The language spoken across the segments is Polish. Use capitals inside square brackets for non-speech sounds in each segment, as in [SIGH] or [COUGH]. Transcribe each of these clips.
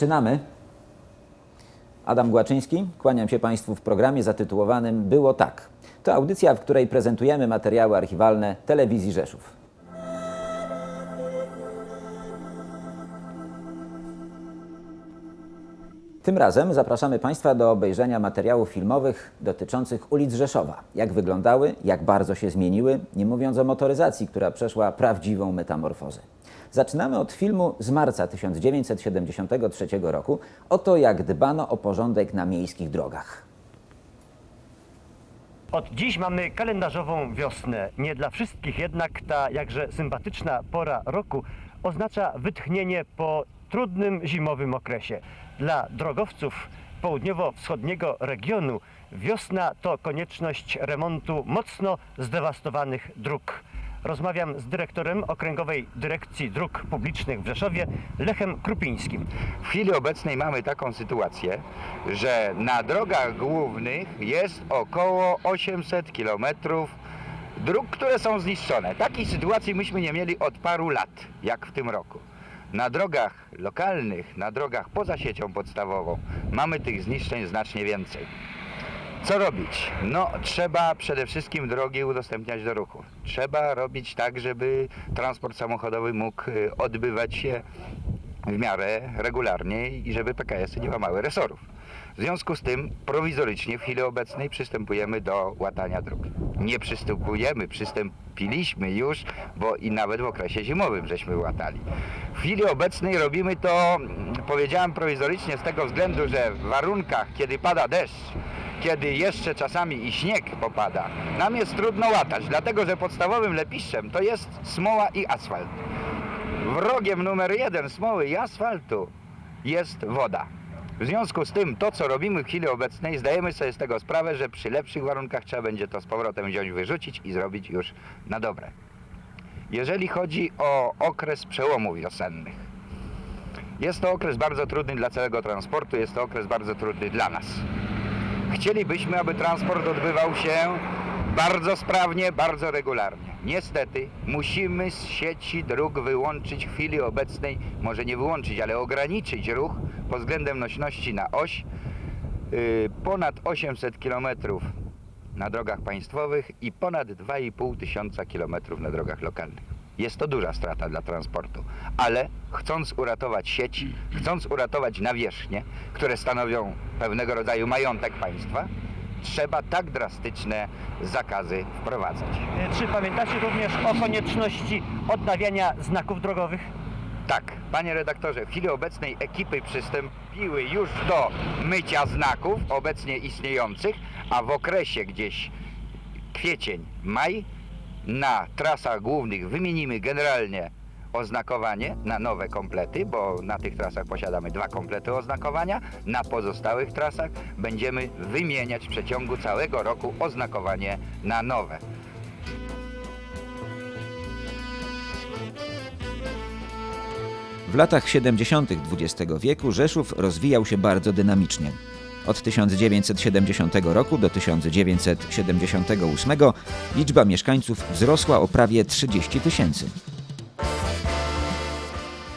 Zaczynamy. Adam Głaczyński, kłaniam się Państwu w programie zatytułowanym Było tak. To audycja, w której prezentujemy materiały archiwalne telewizji Rzeszów. Tym razem zapraszamy Państwa do obejrzenia materiałów filmowych dotyczących ulic Rzeszowa. Jak wyglądały, jak bardzo się zmieniły, nie mówiąc o motoryzacji, która przeszła prawdziwą metamorfozę. Zaczynamy od filmu z marca 1973 roku. Oto jak dbano o porządek na miejskich drogach. Od dziś mamy kalendarzową wiosnę. Nie dla wszystkich jednak ta jakże sympatyczna pora roku oznacza wytchnienie po trudnym zimowym okresie. Dla drogowców południowo-wschodniego regionu wiosna to konieczność remontu mocno zdewastowanych dróg. Rozmawiam z dyrektorem Okręgowej Dyrekcji Dróg Publicznych w Rzeszowie, Lechem Krupińskim. W chwili obecnej mamy taką sytuację, że na drogach głównych jest około 800 km dróg, które są zniszczone. Takiej sytuacji myśmy nie mieli od paru lat, jak w tym roku. Na drogach lokalnych, na drogach poza siecią podstawową mamy tych zniszczeń znacznie więcej. Co robić? No, trzeba przede wszystkim drogi udostępniać do ruchu. Trzeba robić tak, żeby transport samochodowy mógł y, odbywać się w miarę regularnie i żeby PKS-y nie łamały resorów. W związku z tym prowizorycznie w chwili obecnej przystępujemy do łatania dróg. Nie przystępujemy, przystąpiliśmy już, bo i nawet w okresie zimowym żeśmy łatali. W chwili obecnej robimy to, mm, powiedziałem prowizorycznie z tego względu, że w warunkach, kiedy pada deszcz, kiedy jeszcze czasami i śnieg popada, nam jest trudno łatać, dlatego że podstawowym lepiszczem to jest smoła i asfalt. Wrogiem numer jeden smoły i asfaltu jest woda. W związku z tym, to co robimy w chwili obecnej, zdajemy sobie z tego sprawę, że przy lepszych warunkach trzeba będzie to z powrotem wziąć, wyrzucić i zrobić już na dobre. Jeżeli chodzi o okres przełomów wiosennych, jest to okres bardzo trudny dla całego transportu, jest to okres bardzo trudny dla nas. Chcielibyśmy, aby transport odbywał się bardzo sprawnie, bardzo regularnie. Niestety musimy z sieci dróg wyłączyć w chwili obecnej, może nie wyłączyć, ale ograniczyć ruch pod względem nośności na oś. Yy, Ponad 800 km na drogach państwowych i ponad 2,5 tysiąca kilometrów na drogach lokalnych. Jest to duża strata dla transportu, ale chcąc uratować sieci, chcąc uratować nawierzchnie, które stanowią pewnego rodzaju majątek państwa, trzeba tak drastyczne zakazy wprowadzać. E, Czy pamiętacie również o konieczności odnawiania znaków drogowych? Tak, panie redaktorze, w chwili obecnej ekipy przystąpiły już do mycia znaków obecnie istniejących, a w okresie gdzieś kwiecień, maj na trasach głównych wymienimy generalnie oznakowanie na nowe komplety, bo na tych trasach posiadamy dwa komplety oznakowania. Na pozostałych trasach będziemy wymieniać w przeciągu całego roku oznakowanie na nowe. W latach 70. XX wieku Rzeszów rozwijał się bardzo dynamicznie. Od 1970 roku do 1978 liczba mieszkańców wzrosła o prawie 30 tysięcy.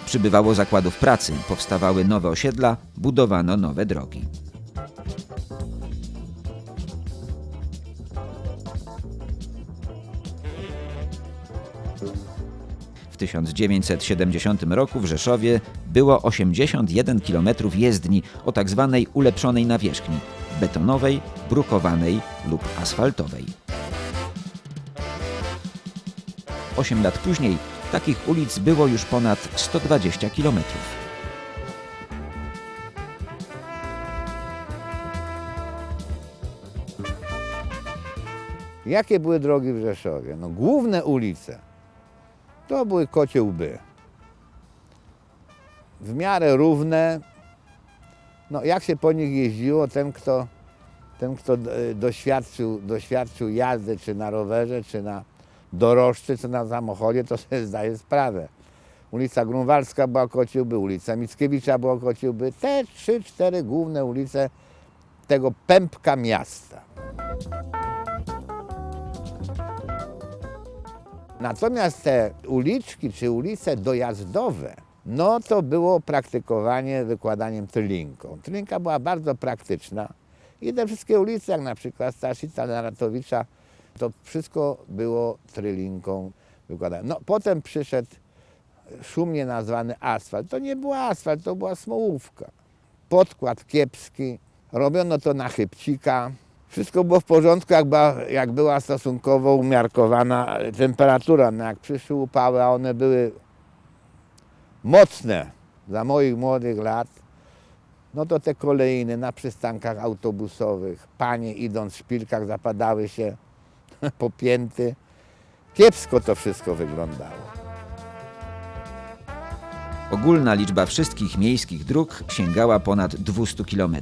Przybywało zakładów pracy, powstawały nowe osiedla, budowano nowe drogi. W 1970 roku w Rzeszowie było 81 km jezdni o tzw. ulepszonej nawierzchni betonowej, brukowanej lub asfaltowej. Osiem lat później takich ulic było już ponad 120 km. Jakie były drogi w Rzeszowie? No, główne ulice to były kocie łby. W miarę równe. No, jak się po nich jeździło, ten kto, ten, kto e, doświadczył, doświadczył jazdy czy na rowerze, czy na dorożce, czy na samochodzie, to sobie zdaje sprawę. Ulica Grunwaldzka była kocie łby, ulica Mickiewicza była kocie łby. Te trzy, cztery główne ulice tego pępka miasta. Natomiast te uliczki czy ulice dojazdowe no to było praktykowanie wykładaniem trylinką. Trylinka była bardzo praktyczna i te wszystkie ulice, jak na przykład Staszica Naratowicza, to wszystko było trylinką wykładane. No potem przyszedł szumnie nazwany asfalt. To nie był asfalt, to była smołówka. Podkład kiepski, robiono to na chybcika. Wszystko było w porządku, jak była, jak była stosunkowo umiarkowana temperatura. No jak przyszły upały, a one były mocne za moich młodych lat, no to te kolejny na przystankach autobusowych, panie idąc w szpilkach zapadały się [LAUGHS] po pięty. Kiepsko to wszystko wyglądało. Ogólna liczba wszystkich miejskich dróg sięgała ponad 200 km.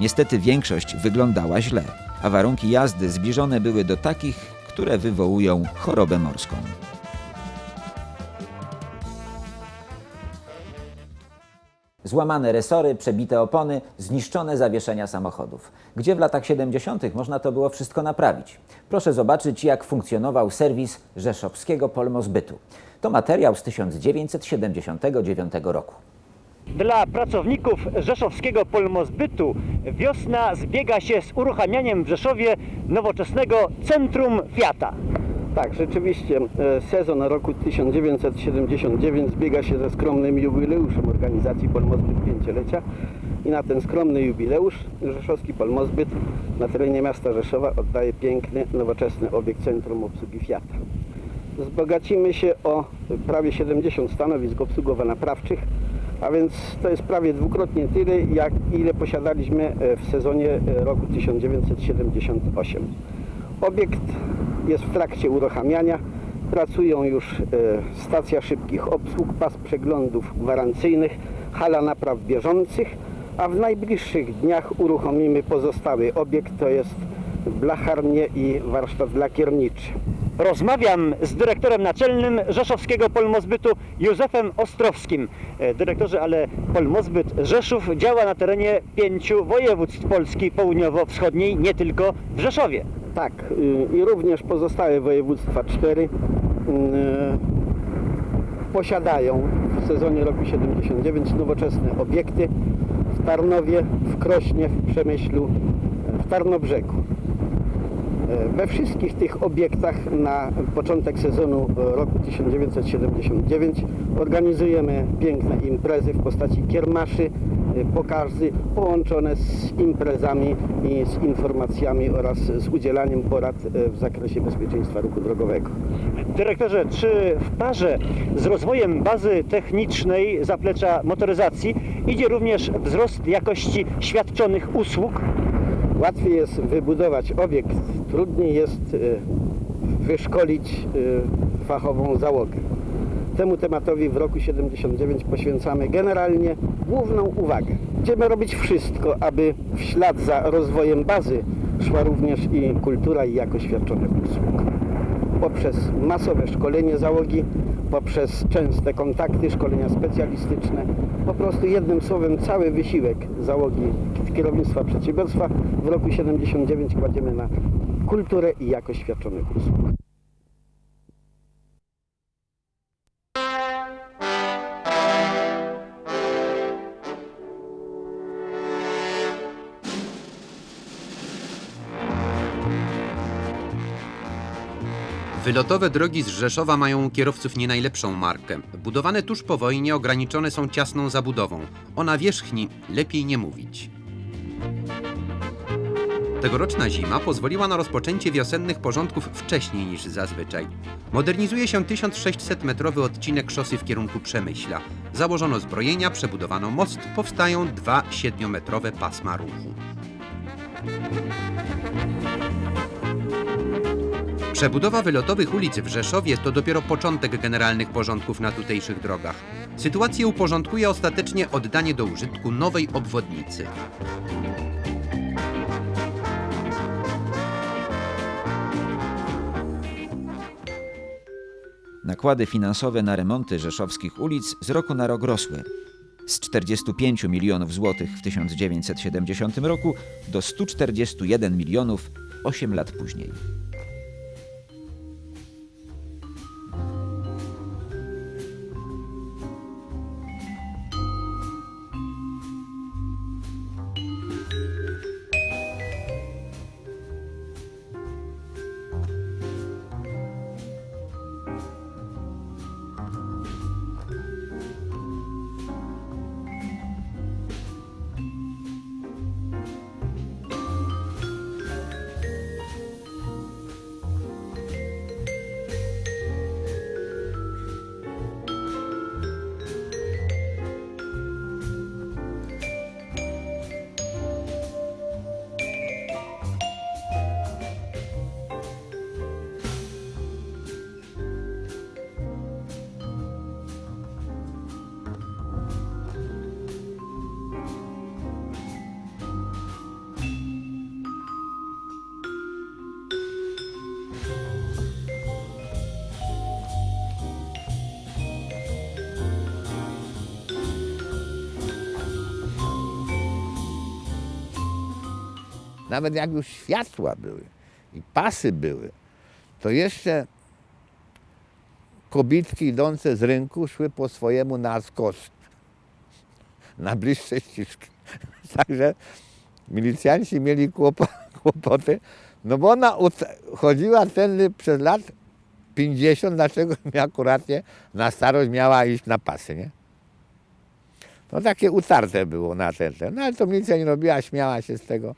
Niestety większość wyglądała źle, a warunki jazdy zbliżone były do takich, które wywołują chorobę morską. Złamane resory, przebite opony, zniszczone zawieszenia samochodów. Gdzie w latach 70. można to było wszystko naprawić? Proszę zobaczyć, jak funkcjonował serwis rzeszowskiego Polmozbytu. To materiał z 1979 roku. Dla pracowników rzeszowskiego polmozbytu wiosna zbiega się z uruchamianiem w Rzeszowie nowoczesnego Centrum Fiata. Tak, rzeczywiście e, sezon roku 1979 zbiega się ze skromnym jubileuszem organizacji Polmozbyt pięciolecia i na ten skromny jubileusz Rzeszowski Polmozbyt na terenie miasta Rzeszowa oddaje piękny, nowoczesny obiekt Centrum Obsługi Fiata. Wzbogacimy się o prawie 70 stanowisk obsługowo-naprawczych, a więc to jest prawie dwukrotnie tyle, jak ile posiadaliśmy e, w sezonie e, roku 1978. Obiekt jest w trakcie uruchamiania. Pracują już e, stacja szybkich obsług, pas przeglądów gwarancyjnych, hala napraw bieżących, a w najbliższych dniach uruchomimy pozostały obiekt, to jest blacharnie i warsztat lakierniczy. Rozmawiam z dyrektorem naczelnym Rzeszowskiego Polmozbytu Józefem Ostrowskim. E, Dyrektorze, ale Polmozbyt Rzeszów działa na terenie pięciu województw Polski południowo-wschodniej, nie tylko w Rzeszowie. Tak, y, i również pozostałe województwa cztery y, posiadają w sezonie roku 79 nowoczesne obiekty w Tarnowie, w Krośnie, w Przemyślu, w Tarnobrzegu. E, We wszystkich tych obiektach na początek sezonu e, roku 1979 organizujemy piękne imprezy w postaci kiermaszy, e, pokazy połączone z imprezami i z informacjami oraz z udzielaniem porad w zakresie bezpieczeństwa ruchu drogowego. Dyrektorze, czy w parze z rozwojem bazy technicznej zaplecza motoryzacji idzie również wzrost jakości świadczonych usług? Łatwiej jest wybudować obiekt, trudniej jest e, wyszkolić e, fachową załogę. Temu tematowi w roku 79 poświęcamy generalnie główną uwagę. Będziemy robić wszystko, aby w ślad za rozwojem bazy szła również i kultura i jakość świadczonych usług. Poprzez masowe szkolenie załogi, poprzez częste kontakty, szkolenia specjalistyczne, po prostu jednym słowem cały wysiłek załogi kierownictwa przedsiębiorstwa w roku 79 kładziemy na kulturę i jakość świadczonych usług. Wylotowe drogi z Rzeszowa mają kierowców nie najlepszą markę. Budowane tuż po wojnie ograniczone są ciasną zabudową. O nawierzchni lepiej nie mówić. Tegoroczna zima pozwoliła na rozpoczęcie wiosennych porządków wcześniej niż zazwyczaj. Modernizuje się 1600-metrowy odcinek szosy w kierunku Przemyśla. Założono zbrojenia, przebudowano most, powstają dwa 7-metrowe pasma ruchu. Przebudowa wylotowych ulic w Rzeszowie to dopiero początek generalnych porządków na tutejszych drogach. Sytuację uporządkuje ostatecznie oddanie do użytku nowej obwodnicy. Nakłady finansowe na remonty rzeszowskich ulic z roku na rok rosły. Z 45 milionów złotych w 1970 roku do 141 milionów 8 lat później. Nawet jak już światła były i pasy były, to jeszcze kobitki idące z rynku szły po swojemu na skos, [LAUGHS] na bliższe ścieżki. [LAUGHS] Także milicjanci mieli kłopo- [LAUGHS] kłopoty, no bo ona chodziła tędy przez lat 50, dlaczego mi akurat nie na starość miała iść na pasy, nie? No takie utarte było na ten, ten. No ale to milicja nie robiła, śmiała się z tego.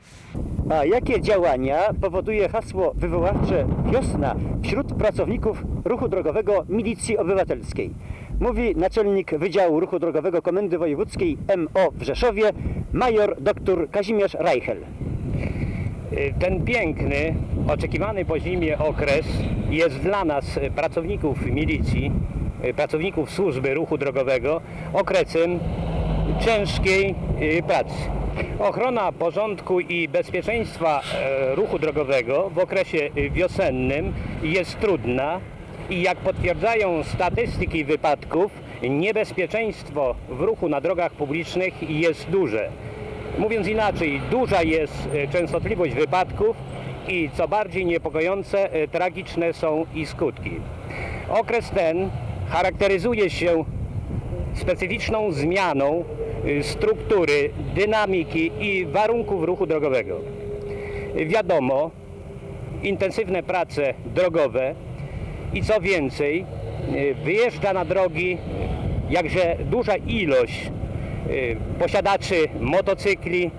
A jakie działania powoduje hasło wywoławcze Wiosna wśród pracowników ruchu drogowego Milicji Obywatelskiej? Mówi naczelnik Wydziału Ruchu Drogowego Komendy Wojewódzkiej MO w Rzeszowie, major dr Kazimierz Reichel. Ten piękny, oczekiwany po zimie okres jest dla nas, pracowników milicji, e, pracowników służby ruchu drogowego, okresem ciężkiej e, pracy. Ochrona porządku i bezpieczeństwa e, ruchu drogowego w okresie e, wiosennym jest trudna i jak potwierdzają statystyki wypadków, niebezpieczeństwo w ruchu na drogach publicznych jest duże. Mówiąc inaczej, duża jest e, częstotliwość wypadków i co bardziej niepokojące, e, tragiczne są i skutki. Okres ten charakteryzuje się specyficzną zmianą y, struktury, dynamiki i warunków ruchu drogowego. Wiadomo, intensywne prace drogowe i co więcej, y, wyjeżdża na drogi jakże duża ilość y, posiadaczy motocykli,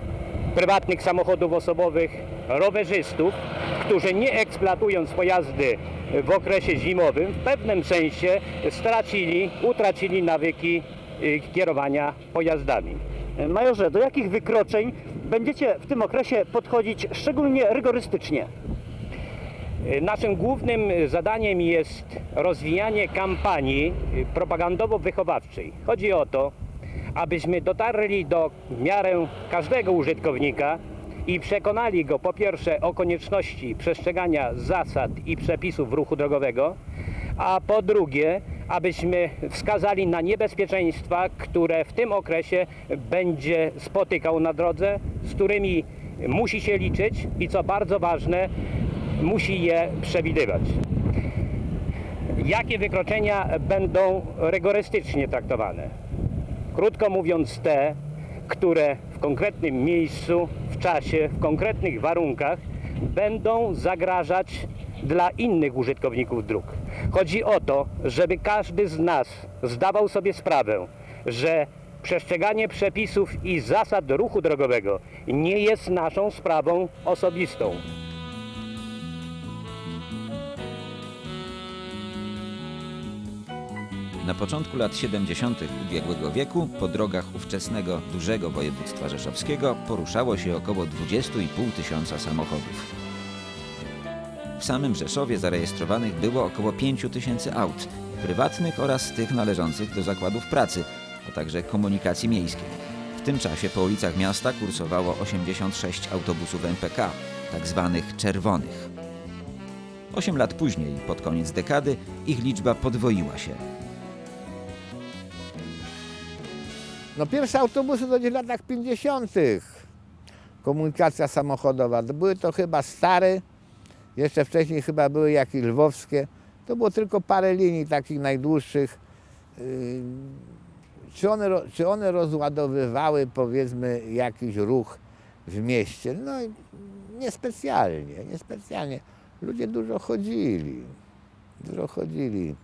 prywatnych samochodów osobowych, rowerzystów, którzy nie eksploatując pojazdy w okresie zimowym, w pewnym sensie stracili, utracili nawyki y, kierowania pojazdami. Majorze, do jakich wykroczeń będziecie w tym okresie podchodzić szczególnie rygorystycznie? Naszym głównym zadaniem jest rozwijanie kampanii propagandowo-wychowawczej. Chodzi o to, abyśmy dotarli do w miarę każdego użytkownika i przekonali go po pierwsze o konieczności przestrzegania zasad i przepisów ruchu drogowego, a po drugie, abyśmy wskazali na niebezpieczeństwa, które w tym okresie będzie spotykał na drodze, z którymi musi się liczyć i co bardzo ważne, musi je przewidywać. Jakie wykroczenia będą rygorystycznie traktowane? Krótko mówiąc, te, które w konkretnym miejscu, w czasie, w konkretnych warunkach będą zagrażać dla innych użytkowników dróg. Chodzi o to, żeby każdy z nas zdawał sobie sprawę, że przestrzeganie przepisów i zasad ruchu drogowego nie jest naszą sprawą osobistą. Na początku lat 70. ubiegłego wieku po drogach ówczesnego dużego województwa rzeszowskiego poruszało się około 20,5 tysiąca samochodów. W samym Rzeszowie zarejestrowanych było około 5 tysięcy aut, prywatnych oraz tych należących do zakładów pracy, a także komunikacji miejskiej. W tym czasie po ulicach miasta kursowało 86 autobusów MPK, tak zwanych czerwonych. Osiem lat później, pod koniec dekady, ich liczba podwoiła się. No pierwsze autobusy to w latach 50. Komunikacja samochodowa. Były to chyba stare, jeszcze wcześniej chyba były jakieś lwowskie. To było tylko parę linii takich najdłuższych. Yy, Czy one, czy one rozładowywały powiedzmy jakiś ruch w mieście? No niespecjalnie, niespecjalnie. Ludzie dużo chodzili, dużo chodzili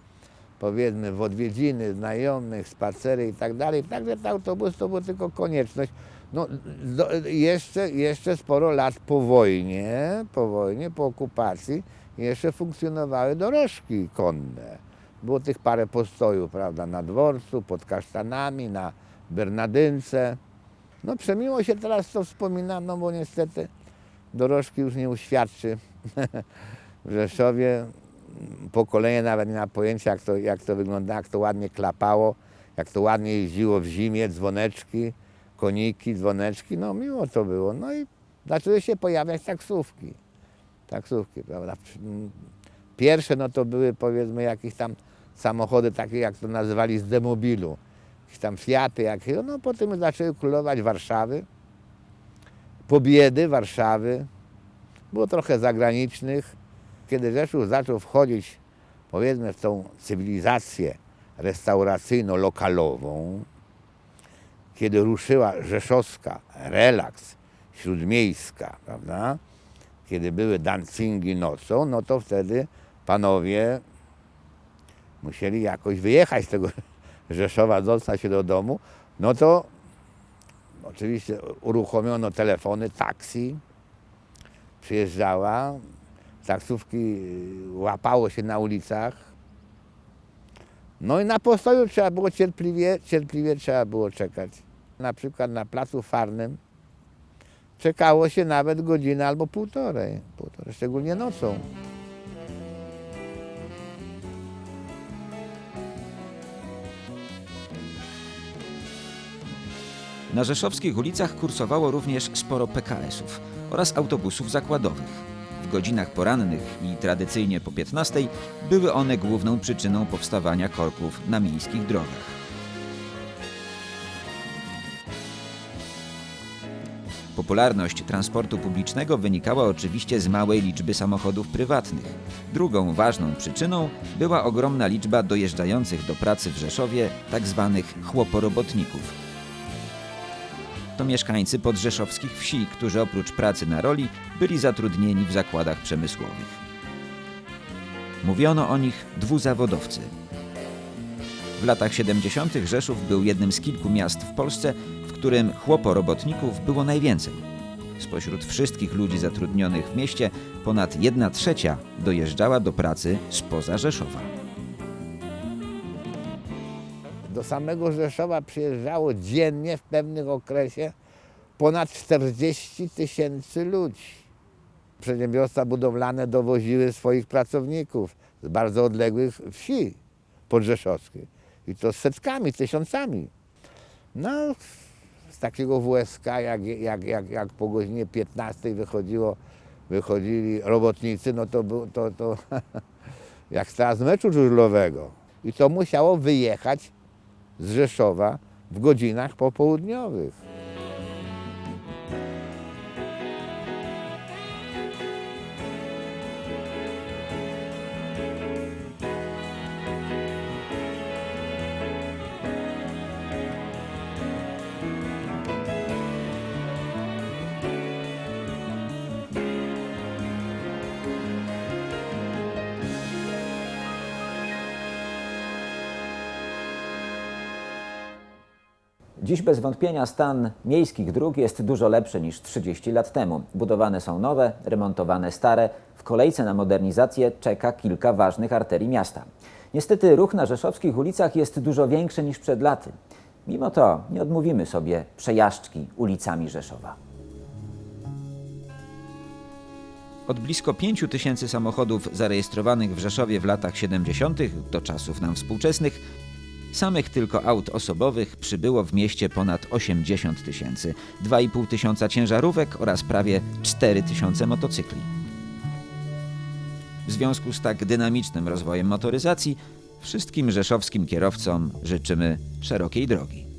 powiedzmy w odwiedziny znajomych, spacery i tak dalej. Także ten autobus to była tylko konieczność. No, do, jeszcze, jeszcze sporo lat po wojnie, po wojnie, po okupacji, jeszcze funkcjonowały dorożki konne. Było tych parę postojów, prawda, na dworcu, pod kasztanami, na Bernadynce. No przemiło się teraz to wspominam, no bo niestety dorożki już nie uświadczy [LAUGHS] w Rzeszowie pokolenie nawet nie ma pojęcia, jak to, jak to wygląda, jak to ładnie klapało, jak to ładnie jeździło w zimie, dzwoneczki, koniki, dzwoneczki, no miło to było. No i zaczęły się pojawiać taksówki. Taksówki, prawda. Pierwsze no to były powiedzmy jakieś tam samochody takie, jak to nazywali z demobilu. Jakieś tam Fiaty, jakieś, no potem zaczęły królować Warszawy, Pobiedy, Warszawy, było trochę zagranicznych. Kiedy Rzeszów zaczął wchodzić, powiedzmy, w tą cywilizację restauracyjno-lokalową, kiedy ruszyła rzeszowska, relaks, śródmiejska, prawda? Kiedy były dancingi nocą, no to wtedy panowie musieli jakoś wyjechać z tego [LAUGHS] Rzeszowa, dostać się do domu, no to oczywiście uruchomiono telefony, taksi, przyjeżdżała, taksówki y, łapało się na ulicach. No i na postoju trzeba było cierpliwie, cierpliwie trzeba było czekać. Na przykład na placu Farnym czekało się nawet godzinę albo półtorej, półtorej szczególnie nocą. Na rzeszowskich ulicach kursowało również sporo PKS-ów oraz autobusów zakładowych. Godzinach porannych i tradycyjnie po 15 były one główną przyczyną powstawania korków na miejskich drogach. Popularność transportu publicznego wynikała oczywiście z małej liczby samochodów prywatnych. Drugą ważną przyczyną była ogromna liczba dojeżdżających do pracy w Rzeszowie tzw. chłoporobotników, to mieszkańcy podrzeszowskich wsi, którzy oprócz pracy na roli byli zatrudnieni w zakładach przemysłowych. Mówiono o nich dwuzawodowcy. W latach 70. Rzeszów był jednym z kilku miast w Polsce, w którym chłoporobotników było najwięcej. Spośród wszystkich ludzi zatrudnionych w mieście ponad 1 trzecia dojeżdżała do pracy spoza Rzeszowa. Do samego Rzeszowa przyjeżdżało dziennie w pewnym okresie ponad 40 tysięcy ludzi. Przedsiębiorstwa budowlane dowoziły swoich pracowników z bardzo odległych wsi podrzeszowskich. I to setkami, tysiącami. No, z takiego WSK, jak, jak, jak, jak po godzinie 15 wychodziło, wychodzili robotnicy, no to to, to [LAUGHS] jak stara z meczu żużlowego. I to musiało wyjechać z Rzeszowa w godzinach popołudniowych. Dziś bez wątpienia stan miejskich dróg jest dużo lepszy niż 30 lat temu. Budowane są nowe, remontowane stare. W kolejce na modernizację czeka kilka ważnych arterii miasta. Niestety ruch na rzeszowskich ulicach jest dużo większy niż przed laty. Mimo to nie odmówimy sobie przejażdżki ulicami Rzeszowa. Od blisko 5 tysięcy samochodów zarejestrowanych w Rzeszowie w latach 70. do czasów nam współczesnych, samych tylko aut osobowych przybyło w mieście ponad 80 tysięcy, 2,5 tysiąca ciężarówek oraz prawie 4 tysiące motocykli. W związku z tak dynamicznym rozwojem motoryzacji, wszystkim rzeszowskim kierowcom życzymy szerokiej drogi.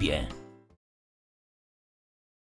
Ciebie.